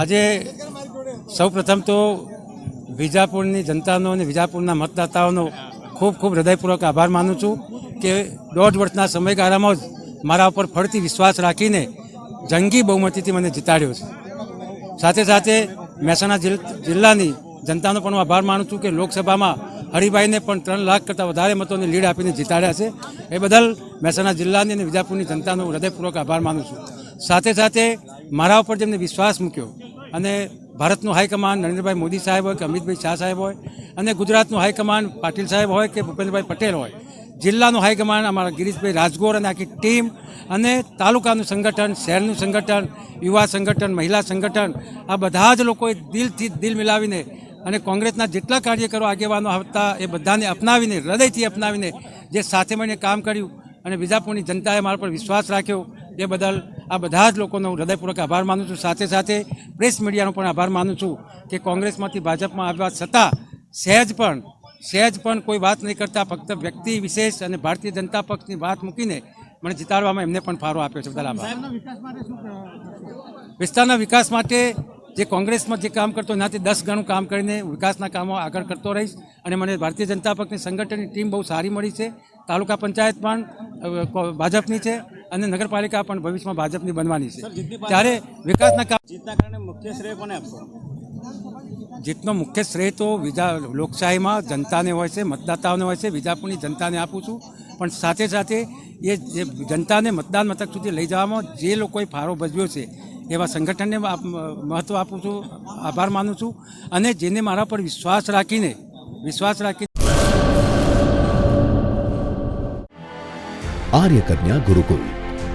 આજે સૌ પ્રથમ તો વિજાપુરની જનતાનો અને વિજાપુરના મતદાતાઓનો ખૂબ ખૂબ હૃદયપૂર્વક આભાર માનું છું કે દોઢ વર્ષના સમયગાળામાં જ મારા ઉપર ફરતી વિશ્વાસ રાખીને જંગી બહુમતીથી મને જીતાડ્યો છે. સાથે સાથે મહેસાણા જિલ્લાની જનતાનો પણ હું આભાર માનું છું કે લોકસભામાં હરિભાઈને પણ ત્રણ લાખ કરતાં વધારે મતોની લીડ આપીને જીતાડ્યા છે. એ બદલ મહેસાણા જિલ્લાની અને વિજાપુરની જનતાનો હૃદયપૂર્વક આભાર માનું છું. સાથે સાથે મારા ઉપર જેમને વિશ્વાસ મૂક્યો અને ભારતનું હાઈકમાન્ડ નરેન્દ્રભાઈ મોદી સાહેબ હોય કે અમિતભાઈ શાહ સાહેબ હોય અને ગુજરાતનું હાઈકમાન્ડ પાટીલ સાહેબ હોય કે ભૂપેન્દ્રભાઈ પટેલ હોય. જિલ્લાનું હાઈકમાન્ડ અમારા ગિરીશભાઈ રાજગોર અને આખી ટીમ અને તાલુકાનું સંગઠન, શહેરનું સંગઠન, યુવા સંગઠન, મહિલા સંગઠન, આ બધા જ લોકોએ દિલથી દિલ મિલાવીને અને કોંગ્રેસના જેટલા કાર્યકરો આગેવાનો હતા એ બધાને અપનાવીને, હૃદયથી અપનાવીને જે સાથે મળીને કામ કર્યું અને વિજાપુરની જનતાએ મારા પર વિશ્વાસ રાખ્યો, એ બદલ આ બધા જ લોકોનો હું હૃદયપૂર્વક આભાર માનું છું. સાથે સાથે પ્રેસ મીડિયાનો પણ આભાર માનું છું કે કોંગ્રેસમાંથી ભાજપમાં આવ્યા છતાં સહેજ પણ સહેજ પણ કોઈ વાત નહીં કરતા ફક્ત વ્યક્તિ વિશેષ અને ભારતીય જનતા પક્ષની વાત મૂકીને મને જીતાડવામાં એમને પણ ફાળો આપ્યો છે. બધા આભાર. વિસ્તારના વિકાસ માટે જે કોંગ્રેસમાં જે કામ કરતો એનાથી દસ ગણું કામ કરીને વિકાસના કામો આગળ કરતો રહીશ અને મને ભારતીય જનતા પક્ષની સંગઠનની ટીમ બહુ સારી મળી છે. તાલુકા પંચાયત પણ ભાજપની છે. અને નગરપાલિકા પણ ભવિષ્યમાં ભાજપની બનવાની છે. ત્યારે વિકાસના કામ જીતના કારણે મુખ્ય શ્રેય કોને આપશો? જીતનો મુખ્ય શ્રેય તો બીજા લોકશાહીમાં જનતાને હોય છે મતદાતાઓને હોય છે. વિજાપુરની જનતાને આપું છું. પણ સાથે સાથે એ જે જનતાને મતદાન મથક સુધી લઈ જવામાં જે લોકોએ ફાળો ભજવ્યો છે એવા સંગઠનને મહત્ત્વ આપું છું. આભાર માનું છું. અને જેને મારા પર વિશ્વાસ રાખીને વિશ્વાસ રાખીને આર્યકન્યા ગુરુકુલ.